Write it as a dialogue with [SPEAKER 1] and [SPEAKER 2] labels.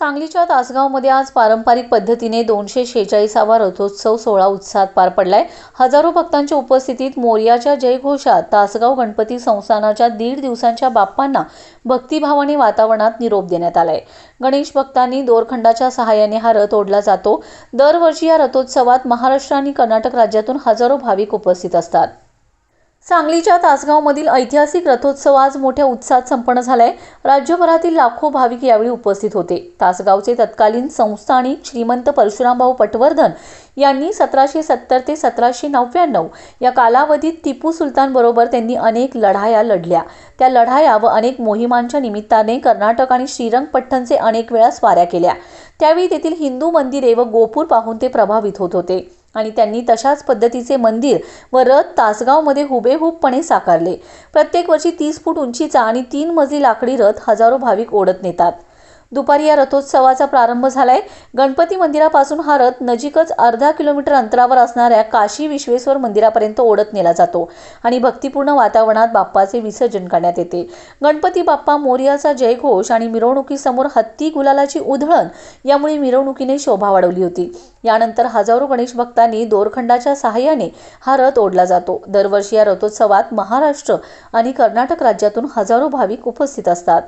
[SPEAKER 1] सांगलीच्या तासगावमध्ये आज पारंपरिक पद्धतीने दोनशे शेचाळीसावा रथोत्सव सोहळा उत्साहात पार पडलाय. हजारो भक्तांच्या उपस्थितीत मोर्याच्या जयघोषात तासगाव गणपती संस्थानाच्या दीड दिवसांच्या बाप्पांना भक्तिभावाने वातावरणात निरोप देण्यात आलाय. गणेश भक्तांनी दोरखंडाच्या सहाय्याने हा रथ ओढला जातो. दरवर्षी या रथोत्सवात महाराष्ट्र आणि कर्नाटक राज्यातून हजारो भाविक उपस्थित असतात. सांगलीच्या तासगावमधील ऐतिहासिक रथोत्सव आज मोठ्या उत्साहात संपन्न झालाय. राज्यभरातील लाखो भाविक यावेळी उपस्थित होते. तासगावचे तत्कालीन संस्थानिक श्रीमंत परशुरामभाऊ पटवर्धन यांनी सतराशे सत्तर ते सतराशे नव्याण्णव या कालावधीत टिपू सुलतानबरोबर त्यांनी अनेक लढाया लढल्या. त्या लढाया व अनेक मोहिमांच्या निमित्ताने कर्नाटक आणि श्रीरंगपट्टणचे अनेक वेळा स्वाऱ्या केल्या. त्यावेळी तेथील हिंदू मंदिरे व गोपूर पाहून ते प्रभावित होत होते. आणि त्यांनी तशाच पद्धतीचे मंदिर व रथ तासगावमध्ये हुबेहूबपणे साकारले. प्रत्येक वर्षी तीस फूट उंचीचा आणि तीन मजली लाकडी रथ हजारो भाविक ओढत नेतात. दुपारी या रथोत्सवाचा प्रारंभ झालाय. गणपती मंदिरापासून हा रथ नजीकच अर्धा किलोमीटर अंतरावर असणाऱ्या काशी विश्वेश्वर मंदिरापर्यंत ओढत नेला जातो आणि भक्तिपूर्ण वातावरणात बाप्पाचे विसर्जन करण्यात येते. गणपती बाप्पा मोर्याचा जयघोष आणि मिरवणुकीसमोर हत्ती गुलालाची उधळण यामुळे मिरवणुकीने शोभा वाढवली होती. यानंतर हजारो गणेश भक्तांनी दोरखंडाच्या सहाय्याने हा रथ ओढला जातो. दरवर्षी या रथोत्सवात महाराष्ट्र आणि कर्नाटक राज्यातून हजारो भाविक उपस्थित असतात.